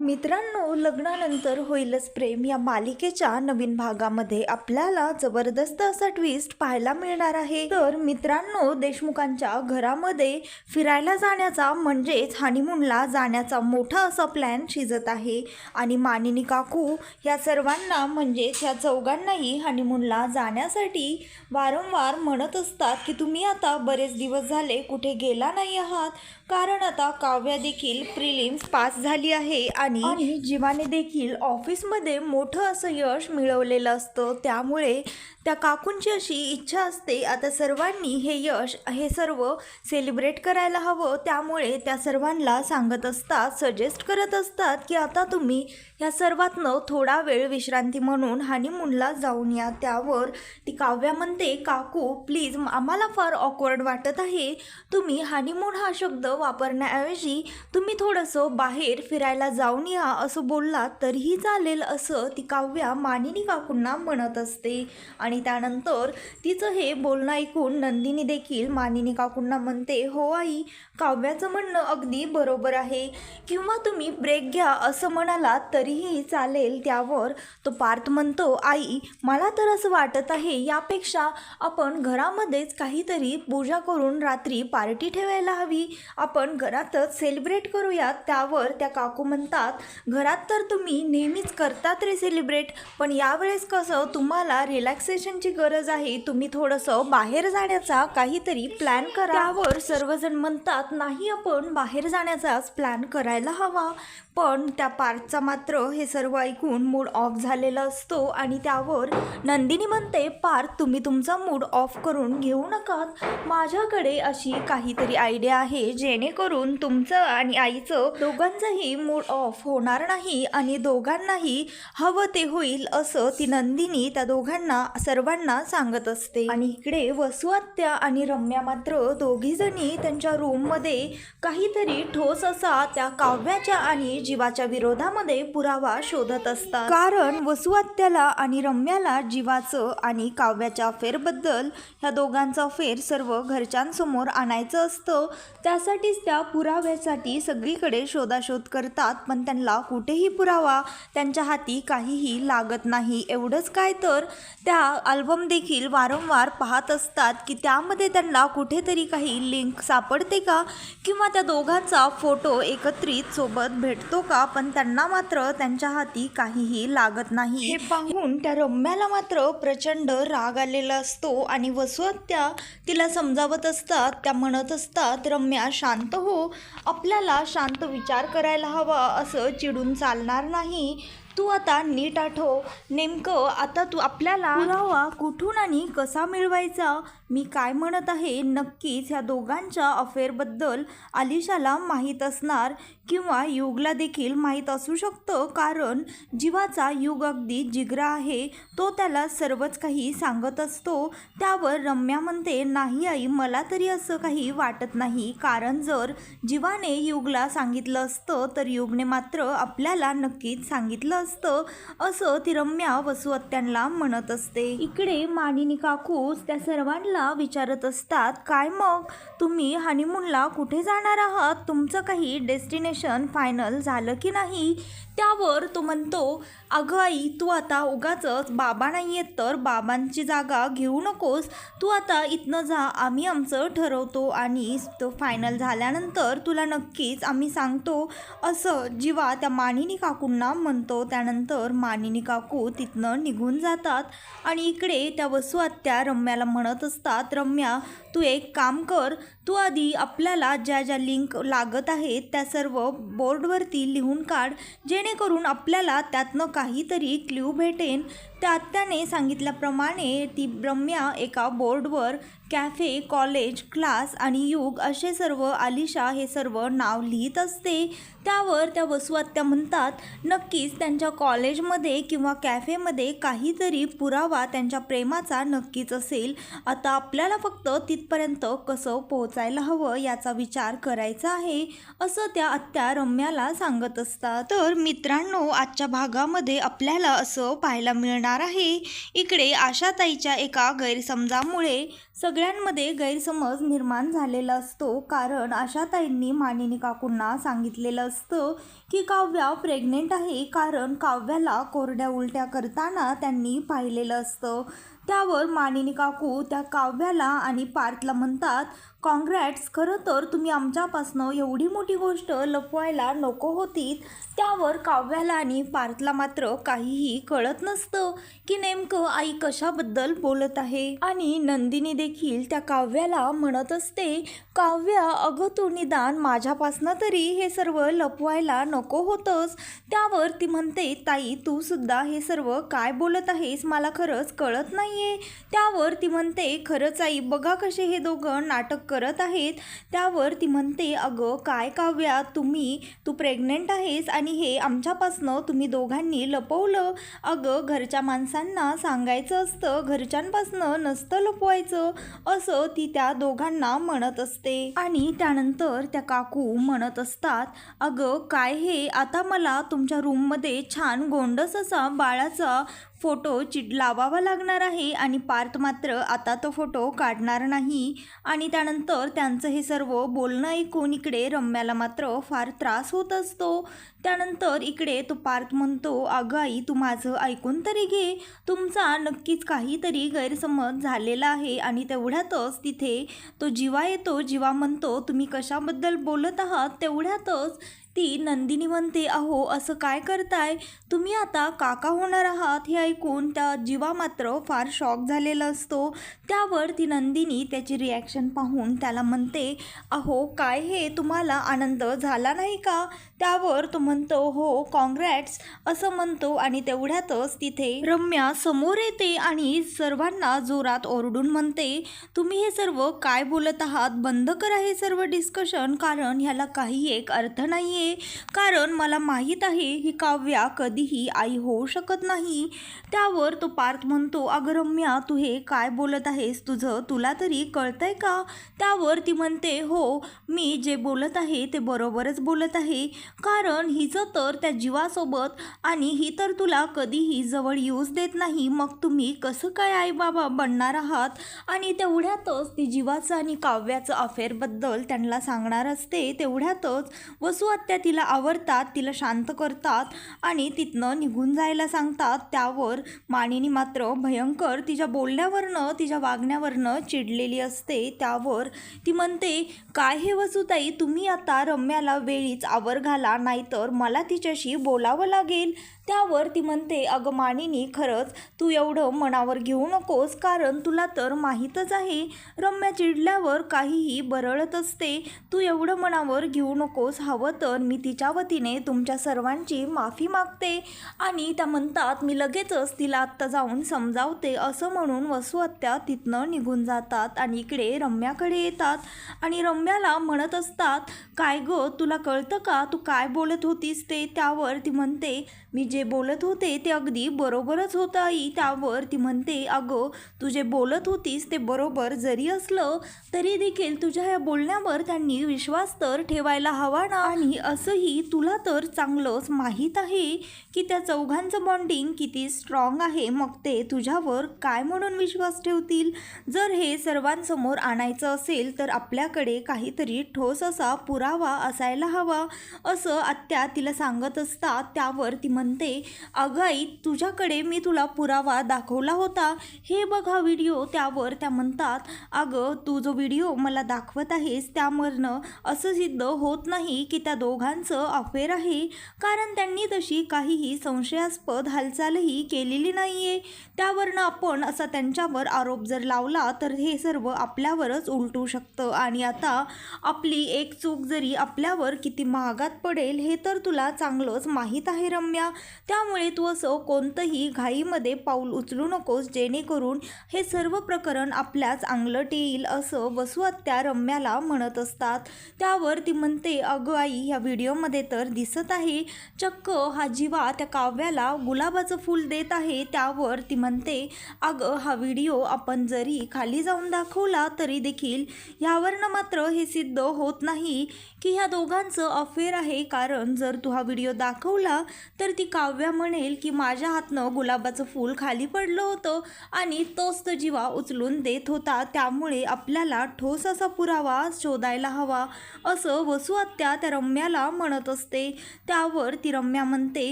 मित्रांनो लग्नानंतर होईलच प्रेम. या मालिकेच्या नवीन भागामध्ये आपल्याला जबरदस्त असा ट्विस्ट पाहायला मिळणार आहे. तर मित्रांनो देशमुखांच्या घरामध्ये फिरायला जाण्याचा म्हणजेच हनीमूनला जाण्याचा मोठा असा प्लॅन शिजत आहे. आणि मानिनी काकू या सर्वांना म्हणजेच या चौघांनाही हनीमूनला जाण्यासाठी वारंवार म्हणत असतात की तुम्ही आता बरेच दिवस झाले कुठे गेला नाही आहात? कारण आता काव्या देखील प्रिलिम्स पास झाली आहे आणि जीवाने देखील ऑफिसमध्ये मोठं असं यश मिळवलेलं असतं. त्यामुळे त्या काकूंची अशी इच्छा असते. आता सर्वांनी हे यश हे सर्व सेलिब्रेट करायला हवं. त्यामुळे त्या सर्वांना सांगत असतात सजेस्ट करत असतात की आता तुम्ही या सर्वातनं थोडा वेळ विश्रांती म्हणून हानीमूनला जाऊन या. त्यावर ती काव्या म्हणते काकू प्लीज आम्हाला फार ऑकवर्ड वाटत आहे. तुम्ही हानीमून हा शब्द वापरण्याऐवजी तुम्ही थोडंसं बाहेर फिरायला जाऊन या असं बोललात तरीही चालेल असं ती काव्या मानिनी काकूंना म्हणत असते. आणि त्यानंतर तिचं हे बोलणं ऐकून नंदिनी देखील मानिनी काकूंना म्हणते हो आई काव्याचं म्हणणं अगदी बरोबर आहे. किंवा तुम्ही ब्रेक घ्या असं म्हणालात तरीही चालेल त्यावर. तो पार्थ म्हणतो आई मला तर असं वाटत आहे यापेक्षा आपण घरामध्येच काहीतरी पूजा करून रात्री पार्टी ठेवायला हवी. आपण घरातच सेलिब्रेट करूयात. त्यावर त्या काकू म्हणतात घरात तर तुम्ही नेहमीच करतात रे सेलिब्रेट पण यावेळेस कसं तुम्हाला रिलॅक्सेशन रिलॅक्सेशनची गरज आहे तुम्ही थोडंसं बाहेर जाण्याचा काहीतरी प्लॅन करा. त्यावर सर्वजण म्हणतात नाही आपण बाहेर जाण्याचाच प्लॅन करायला हवा. पण त्या पार्थचा मात्र हे सर्व ऐकून मूड ऑफ झालेला असतो आणि त्यावर नंदिनी म्हणते पार्थ तुम्ही तुमचा मूड ऑफ करून घेऊ नकात. माझ्याकडे अशी काहीतरी आयडिया आहे जेणेकरून तुमचं आणि आईचं दोघांचंही मूड ऑफ होणार नाही आणि दोघांनाही हवं ते होईल असं ती नंदिनी त्या दोघांना सर्वांना सांगत असते. आणि इकडे वसुआत्या आणि रम्या मात्र दोघीजणी त्यांच्या रूममध्ये काहीतरी ठोस असा त्या काव्याच्या आणि जीवाच्या विरोधामध्ये पुरावा शोधत असतात. कारण वसुआत्याला आणि रम्याला जीवाचं आणि काव्याच्या अफेअरबद्दल ह्या दोघांचा अफेअर सर्व घरच्यांसमोर आणायचं असतं. त्यासाठीच त्या पुराव्यासाठी सगळीकडे शोधाशोध करतात पण त्यांना कुठेही पुरावा त्यांच्या हाती काहीही लागत नाही. एवढंच काय तर त्या अल्बम देखील वारंवार पाहत असतात की त्यामध्ये त्यांना कुठेतरी काही लिंक सापडते का? किंवा त्या दोघांचा फोटो एकत्रित सोबत भेटतो का? पण त्यांना मात्र त्यांच्या हाती काहीही लागत नाही. हे पाहून त्या रम्याला मात्र प्रचंड राग आलेला असतो आणि वसुहत्या तिला समजावत असतात त्या म्हणत असतात रम्या शांत हो. आपल्याला शांत विचार करायला हवा असं चिडून चालणार नाही. तू आता नीट आठव. नेमकं आता तू आपल्याला पुरावा कुठून आणि कसा मिळवायचा मी काय म्हणत आहे? नक्कीच ह्या दोघांच्या अफेअरबद्दल आलिशाला माहीत असणार किंवा युगला देखील माहीत असू शकतं. कारण जीवाचा युग अगदी जिगरा आहे. तो त्याला सर्वच काही सांगत असतो. त्यावर रम्या म्हणते नाही आई मला तरी असं काही वाटत नाही. कारण जर जीवाने युगला सांगितलं असतं तर युगने मात्र आपल्याला नक्कीच सांगितलं असतं असं ती रम्या वसुहत्यांना म्हणत असते. इकडे मानिनी काकूस त्या सर्वांना विचारत असतात काय मग? तुम्ही हनीमूनला कुठे जाणार आहात? तुमचं काही डेस्टिनेशन फायनल झालं की नाही? त्यावर तो म्हणतो अगं आई तू आता उगाचच बाबा नाही आहेत तर बाबांची जागा घेऊ नकोस. तू आता इथनं जा आम्ही आमचं ठरवतो आणि तो फायनल झाल्यानंतर तुला नक्कीच आम्ही सांगतो. असं जीवा त्या मानिनी काकूंना म्हणतो. त्यानंतर मानिनी काकू तिथनं निघून जातात आणि इकडे त्या वसुआत्या रम्याला म्हणत असतात रम्या तू एक काम कर. तू आधी आपल्याला ज्या ज्या लिंक लागत आहेत त्या सर्व बोर्डवरती लिहून काढ. जेणेकरून आपल्याला त्यातनं काहीतरी क्ल्यू भेटेन. त्या आत्याने सांगितल्याप्रमाणे ती रम्या एका बोर्डवर कॅफे कॉलेज क्लास आणि युग असे सर्व आलिशा हे सर्व नाव लिहित असते. त्यावर त्या वसुआत्या म्हणतात नक्कीच त्यांच्या कॉलेजमध्ये किंवा कॅफेमध्ये काहीतरी पुरावा त्यांच्या प्रेमाचा नक्कीच असेल. आता आपल्याला फक्त तिथपर्यंत कसं पोहोचायला हवं याचा विचार करायचा आहे असं त्या आत्या रम्याला सांगत असतात. तर मित्रांनो आजच्या भागामध्ये आपल्याला असं पाहायला मिळणार आहे. इकडे आशाताईच्या एका गैरसमजामुळे सगळ्यांमध्ये गैरसमज निर्माण झालेला असतो. कारण आशाताईंनी मानिनी काकूंना सांगितलेलं असतं की काव्या प्रेग्नेंट आहे. कारण काव्याला कोरड्या उलट्या करताना त्यांनी पाहिलेलं असतं. त्यावर मानिनी काकू त्या काव्याला आणि पार्थला म्हणतात कॉन्ग्रॅट्स खरं तर तुम्ही आमच्यापासनं एवढी मोठी गोष्ट लपवायला नको होतीत त्यावर काव्याला आणि पार्थला मात्र काहीही कळत नसतं की नेमकं आई कशाबद्दल बोलत आहे. आणि नंदिनी देखील त्या काव्याला म्हणत असते काव्या अगं तू निदान माझ्यापासनं तरी हे सर्व लपवायला नको होतंस. त्यावर ती म्हणते ताई तू सुद्धा हे सर्व काय बोलत आहेस मला खरंच कळत नाहीये. त्यावर ती म्हणते खरंच आई बघा कसे हे दोघं नाटक करत आहेत त्यावर ती म्हणते अगं काय काव्या तुम्ही तू प्रेग्नेंट आहेस आणि हे आमच्यापासनं तुम्ही दोघांनी लपवलं. अगं घरच्या माणसांना सांगायचं असतं घरच्यांपासनं नसतं लपवायचं असं ती त्या दोघांना म्हणत असते. आणि त्यानंतर त्या काकू म्हणत असतात अगं काय हे? आता मला तुमच्या रूममध्ये छान गोंडस असा बाळाचा फोटो चिट लावावा लागणार आहे आणि पार्थ मात्र आता तो फोटो काढणार नाही आणि त्यानंतर त्यांचं हे सर्व बोलणं ऐकून इकडे रम्याला मात्र फार त्रास होत असतो. त्यानंतर इकडे तो पार्थ म्हणतो अगं आई तू माझं ऐकून तरी घे. तुमचा नक्कीच काहीतरी गैरसमज झालेला आहे आणि तेवढ्यातच तिथे तो जिवा येतो. जिवा म्हणतो तुम्ही कशाबद्दल बोलत आहात? तेवढ्यातच ती नंदिनी म्हणते अहो असं काय करताय? तुम्ही आता काका होणार आहात हे ऐकून त्या जीवा मात्र फार शॉक झालेला असतो. त्यावर ती नंदिनी त्याची रिॲक्शन पाहून त्याला म्हणते अहो काय हे? तुम्हाला आनंद झाला नाही का? त्यावर तो म्हणतो हो कॉन्ग्रॅट्स असं म्हणतो आणि तेवढ्यातच तिथे रम्या समोर येते आणि सर्वांना जोरात ओरडून म्हणते तुम्ही हे सर्व काय बोलत आहात? बंद करा हे सर्व डिस्कशन कारण ह्याला काही एक अर्थ नाही आहे कारण मला माहीत आहे ही काव्या कधीही आई होऊ शकत नाही. त्यावर तो पार्थ म्हणतो अगं रम्या तू हे काय बोलत आहेस? तुझं तुला तरी कळतंय का? त्यावर ती म्हणते हो मी जे बोलत आहे ते बरोबरच बोलत आहे. कारण हिचं तर त्या जीवासोबत आणि ही तर तुला कधीही जवळ येऊच देत नाही. मग तुम्ही कसं काय आई बाबा बनणार आहात? आणि तेवढ्यातच ती जीवाचं आणि काव्याचं अफेअरबद्दल त्यांना सांगणार असते. तेवढ्यातच वसू त्या तिला आवडतात तिला शांत करतात आणि तिथनं निघून जायला सांगतात. त्यावर मानिनी मात्र भयंकर तिच्या बोलण्यावरनं तिच्या वागण्यावरनं चिडलेली असते. त्यावर ती म्हणते काय हे वसुताई तुम्ही आता रम्याला वेळीच आवर घाला नाहीतर मला तिच्याशी बोलावं लागेल. त्यावर ती म्हणते अगं मानिनी खरंच तू एवढं मनावर घेऊ नकोस कारण तुला तर माहीतच आहे रम्या चिडल्यावर काहीही बरळत असते. तू एवढं मनावर घेऊ नकोस हवं तर मी तिच्या वतीने तुमच्या सर्वांची माफी मागते. आणि त्या म्हणतात मी लगेचच तिला आत्ता जाऊन समजावते. असं म्हणून वसुहत्या तिथनं निघून जातात आणि इकडे रम्याकडे येतात. आणि रम्याला म्हणत असतात काय गं तुला कळतं का? तू काय बोलत होतीस ते? त्यावर ती म्हणते मी जे जे बोलत होते ते अगदी बरोबरच होतं आई. त्यावर ती म्हणते अगं तू जे बोलत होतीस ते बरोबर जरी असलं तरी देखील तुझ्या या बोलण्यावर त्यांनी विश्वास तर ठेवायला हवा ना? आणि असंही तुला तर चांगलंच माहीत आहे की त्या चौघांचं बॉन्डिंग किती स्ट्रॉंग आहे. मग ते तुझ्यावर काय म्हणून विश्वास ठेवतील? जर हे सर्वांसमोर आणायचं असेल तर आपल्याकडे काहीतरी ठोस असा पुरावा असायला हवा. असं आत्या तिला सांगत असतात त्यावर ती म्हणते अगं आई तुझ्याकडे मी तुला पुरावा दाखवला होता. हे बघ हा व्हिडिओ त्यावर त्या म्हणतात अगं तू जो व्हिडिओ मला दाखवत आहेस त्यावरनं असं सिद्ध होत नाही की त्या दोघांचं अफेअर आहे. कारण त्यांनी तशी काहीही संशयास्पद हालचालही केलेली नाही आहे त्यावरनं आपण असा त्यांच्यावर आरोप जर लावला तर हे सर्व आपल्यावरच उलटू शकतं. आणि आता आपली एक चूक जरी आपल्यावर किती महागात पडेल हे तर तुला चांगलंच माहीत आहे रम्या. त्यामुळे तू असं कोणतंही घाईमध्ये पाऊल उचलू नकोस जेणेकरून हे सर्व प्रकरण आपल्याच अंगलट येईल असं वसुआत्या रम्याला म्हणत असतात. त्यावर ती म्हणते अगं आई ह्या व्हिडिओमध्ये तर दिसत आहे चक्क हा जीवा त्या काव्याला गुलाबाचं फूल देत आहे. त्यावर ती म्हणते अगं हा व्हिडिओ आपण जरी खाली जाऊन दाखवला तरी देखील ह्यावरनं मात्र हे सिद्ध होत नाही की ह्या दोघांचं अफेअर आहे. कारण जर तू हा व्हिडिओ दाखवला तर ती काव्या म्हणेल की माझ्या हातनं गुलाबाचं फूल खाली पडलं होतं आणि तोच तो जीवा उचलून देत होता. त्यामुळे आपल्याला ठोस असा पुरावा शोधायला हवा असं वसू आत्या त्या रम्याला म्हणत असते. त्यावर ती रम्या म्हणते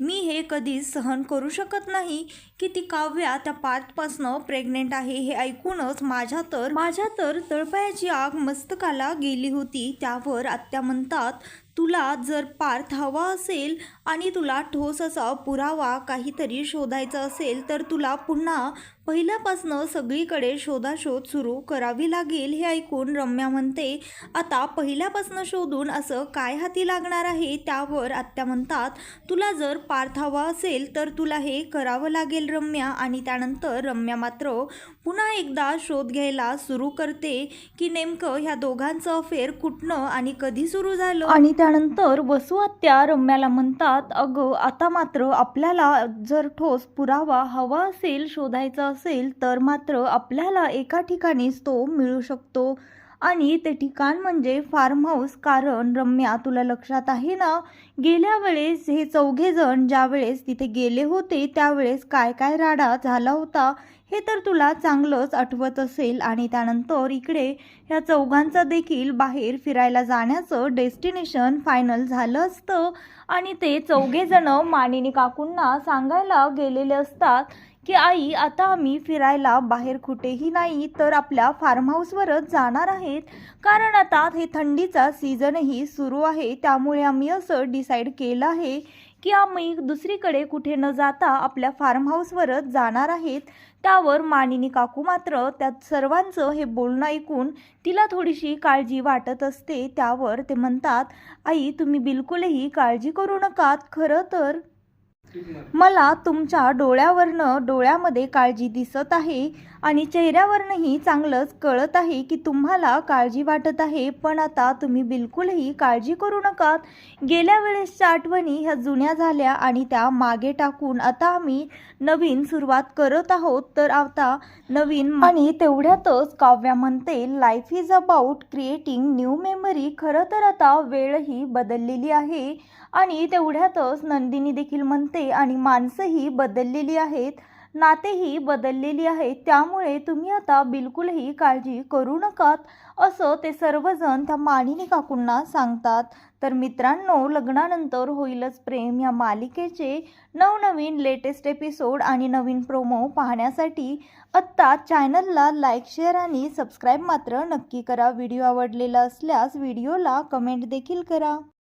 मी हे कधीच सहन करू शकत नाही. की ती काव्या त्या पाचपासनं प्रेग्नेंट आहे हे ऐकूनच माझ्या तर माझ्या तर तळपायाची आग मस्तकाला गेली होती. त्यावर आत्या म्हणतात तुला जर पार्थ हवा असेल आणि तुला ठोस असा पुरावा काहीतरी शोधायचा असेल तर तुला पुन्हा पहिल्यापासनं सगळीकडे शोधाशोध सुरू करावी लागेल हे ऐकून रम्या म्हणते आता पहिल्यापासनं शोधून असं काय हाती लागणार आहे? त्यावर आत्या म्हणतात तुला जर पार्थ हवा असेल तर तुला हे करावं लागेल रम्या. आणि त्यानंतर रम्या मात्र पुन्हा एकदा शोध घ्यायला सुरू करते की नेमकं ह्या दोघांचं अफेअर कुठनं आणि कधी सुरू झालं? आणि त्यानंतर वसू आत्या रम्याला म्हणतात अगं आता मात्र आपल्याला जर ठोस पुरावा हवा असेल शोधायचा असेल तर मात्र आपल्याला एका ठिकाणीच तो मिळू शकतो. आणि ते ठिकाण म्हणजे फार्म हाऊस कारण रम्या तुला लक्षात आहे ना? गेल्या वेळेस हे चौघे जण ज्या वेळेस तिथे गेले होते त्यावेळेस काय काय राडा झाला होता हे तर तुला चांगलंच आठवत असेल. आणि त्यानंतर इकडे ह्या चौघांचा देखील बाहेर फिरायला जाण्याचं डेस्टिनेशन फायनल झालं असतं. आणि ते चौघे जण मानिनी काकूंना सांगायला गेलेले असतात की आई आता आम्ही फिरायला बाहेर कुठेही नाही तर आपल्या फार्म हाऊसवरच जाणार आहेत. कारण आता हे थंडीचा सीझनही सुरू आहे. त्यामुळे आम्ही असं डिसाईड केलं आहे की आम्ही दुसरीकडे कुठे न जाता आपल्या फार्म हाऊसवरच जाणार आहेत. त्यावर मानिनी काकू मात्र त्यात सर्वांचं हे बोलणं ऐकून तिला थोडीशी काळजी वाटत असते. त्यावर ते म्हणतात आई तुम्ही बिलकुलही काळजी करू नका खरं तर मला तुमच्या डोळ्यावरनं डोळ्यामध्ये काळजी दिसत आहे आणि चेहऱ्यावरनंही चांगलंच कळत आहे की तुम्हाला काळजी वाटत आहे. पण आता तुम्ही बिलकुलही काळजी करू नका गेल्या वेळेसच्या आठवणी ह्या जुन्या झाल्या आणि त्या मागे टाकून आता आम्ही नवीन सुरुवात करत आहोत. तर आता नवीन आणि तेवढ्यातच काव्या म्हणते life is about creating new memory खरं तर आता वेळही बदललेली आहे. आणि तेवढ्यातच नंदिनी देखील म्हणते आणि माणसंही बदललेली आहेत नातेही बदललेली आहेत त्यामुळे तुम्ही आता बिलकुलही काळजी करू नकात असं ते सर्वजण त्या मानिनी काकूंना सांगतात. तर मित्रांनो लग्नानंतर होईलच प्रेम या मालिकेचे नवनवीन लेटेस्ट एपिसोड आणि नवीन प्रोमो पाहण्यासाठी आत्ता चॅनलला लाईक शेअर आणि सबस्क्राईब मात्र नक्की करा. व्हिडिओ आवडलेला असल्यास व्हिडिओला कमेंट देखील करा.